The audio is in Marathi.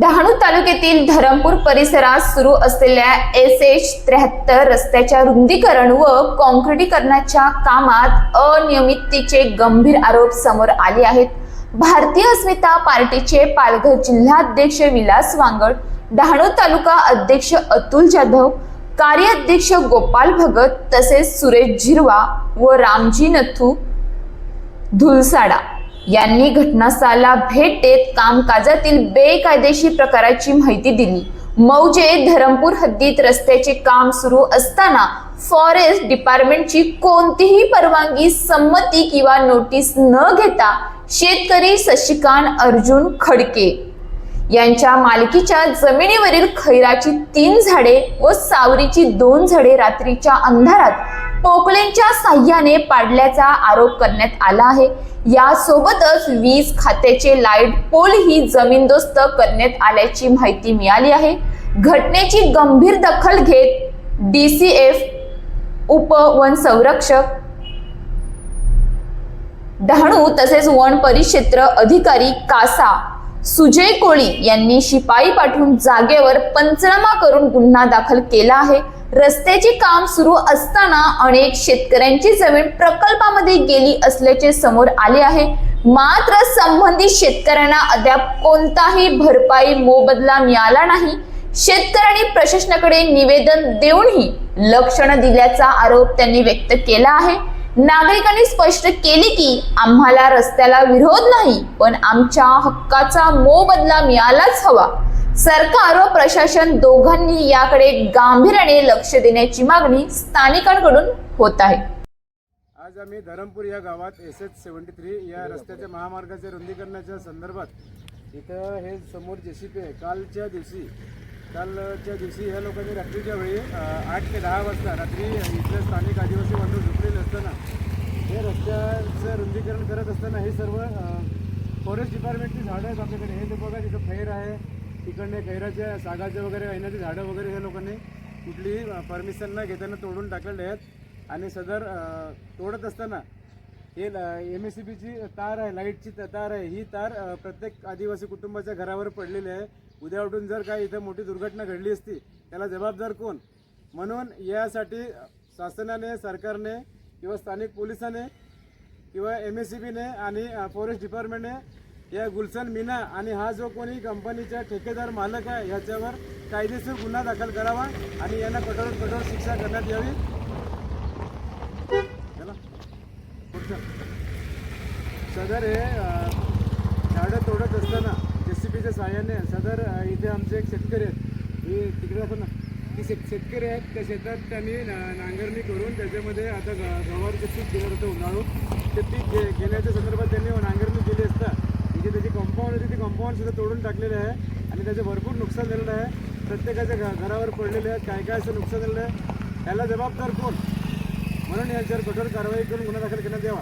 डहाणू तालुक्यातील धरमपूर परिसरात सुरू असलेल्या एस एच त्र्याहत्तर रस्त्याच्या रुंदीकरण व काँक्रिटीकरणाच्या कामात अनियमिततेचे गंभीर आरोप समोर आले आहेत. भारतीय अस्मिता पार्टीचे पालघर जिल्हाध्यक्ष विलास वांगड डहाणू तालुका अध्यक्ष अतुल जाधव कार्याध्यक्ष गोपाल भगत तसेच सुरेश झिरवा व रामजी नथू धुलसाडा यांनी घटनास्थळाला भेट देत कामकाजातील बेकायदेशीर प्रकाराची माहिती दिली. मौजे धरमपूर हद्दीत रस्त्याचे काम सुरू असताना फॉरेस्ट डिपार्टमेंटची कोणतीही परवानगी संमती किंवा नोटीस न घेता शेतकरी शशिकांत अर्जुन खडके यांच्या मालकीच्या जमिनीवरील खैराची तीन झाडे व सावरीची दोन झाडे रात्रीच्या अंधारात पोकलेंच्या साह्याने पाडल्याचा आरोप करण्यात आला आहे. यासोबतच वीज खात्याचे लाइट पोल ही जमीनदोस्त करण्यात आल्याची माहिती मिळाली आहे. घटनेची गंभीर दखल घेत डी सी एफ उप वन संरक्षक डहाणू तसेच वन परिक्षेत्र अधिकारी कासा सुजय कोळी यांनी शिपाई पाठवून जागेवर पंचनामा करून गुन्हा दाखल केला आहे. रस्त्याचे काम सुरू असताना अनेक शेतकऱ्यांची जमीन प्रकल्पामध्ये गेली असल्याचे समोर आले आहे. मात्र संबंधित शेतकऱ्यांना अद्याप कोणताही भरपाई मोबदला मिळाला नाही. शेतकऱ्यांनी प्रशासनाकडे निवेदन देऊनही लक्षण दिल्याचा आरोप त्यांनी व्यक्त केला आहे. नागरिकांनी स्पष्ट केले की आम्हाला रस्त्याला विरोध नाही पण आमच्या हक्काचा मोबदला मिळालाच हवा. सरकार व प्रशासन दोघांनी याकडे गांभीर्याने लक्ष देण्याची मागणी स्थानिकांकडून होत आहे. आज आम्ही धरमपूर या गावात एस एच सेव्हन्टी थ्री या रस्त्याच्या महामार्गाच्या रुंदीकरणाच्या संदर्भात इथं हे समोर जे सी पी आहे कालच्या दिवशी कालच्या दिवशी ह्या लोकांनी रात्रीच्या वेळी आठ ते दहा वाजता रात्री इथल्या स्थानिक आदिवासी बांधव झोपलेले असताना हे रस्त्याचं रुंदीकरण करत असताना हे सर्व फॉरेस्ट डिपार्टमेंटची झाडं आहेत आपल्याकडे. हे ते बघा तिथं खैर आहे तिकडने खैराच्या सागाच्या वगैरे ऐनाची झाडं वगैरे ह्या लोकांनी कुठलीही परमिशन न घेताना तोडून टाकलेले आहेत. आणि सदर तोडत असताना हे एम एस सी बीची तार आहे लाईटची त- तार आहे. ही तार प्रत्येक आदिवासी कुटुंबाच्या घरावर पडलेली आहे. उद्या उठून जर काय इथं मोठी दुर्घटना घडली असती त्याला जबाबदार कोण? म्हणून यासाठी शासनाने सरकारने किंवा स्थानिक पोलिसाने किंवा एम एस सी बीने आणि फॉरेस्ट डिपार्टमेंटने या गुलशन मीना आणि हा जो कोणी कंपनीचा ठेकेदार मालक आहे ह्याच्यावर कायदेशीर गुन्हा दाखल करावा आणि यांना कठोर कठोर शिक्षा करण्यात यावी. सदर हे झाडं तोडत असताना जे सी बीच्या साहाय्याने सदर इथे आमचे एक शेतकरी आहेत. हे तिकडे असं ना ती शेत शेतकरी आहेत. त्या शेतात त्यांनी ना- नांगरणी करून त्याच्यामध्ये आता ग- गवारचं पीक गेलं होतं उन्हाळू. ते पीक घे घेण्याच्या संदर्भात त्यांनी नांगरणी केली असता. इथे त्याची कंपाऊंड होती ती कंपाऊंडसुद्धा तोडून टाकलेलं आहे. आणि त्याचं भरपूर नुकसान झालेलं आहे. प्रत्येकाच्या घ घरावर पडलेलं आहेत काय काय असं नुकसान झालेलं आहे? त्याला जबाबदार कोण? म्हणून याच्यावर कठोर कारवाई करून गुन्हा दाखल करण्यात यावा.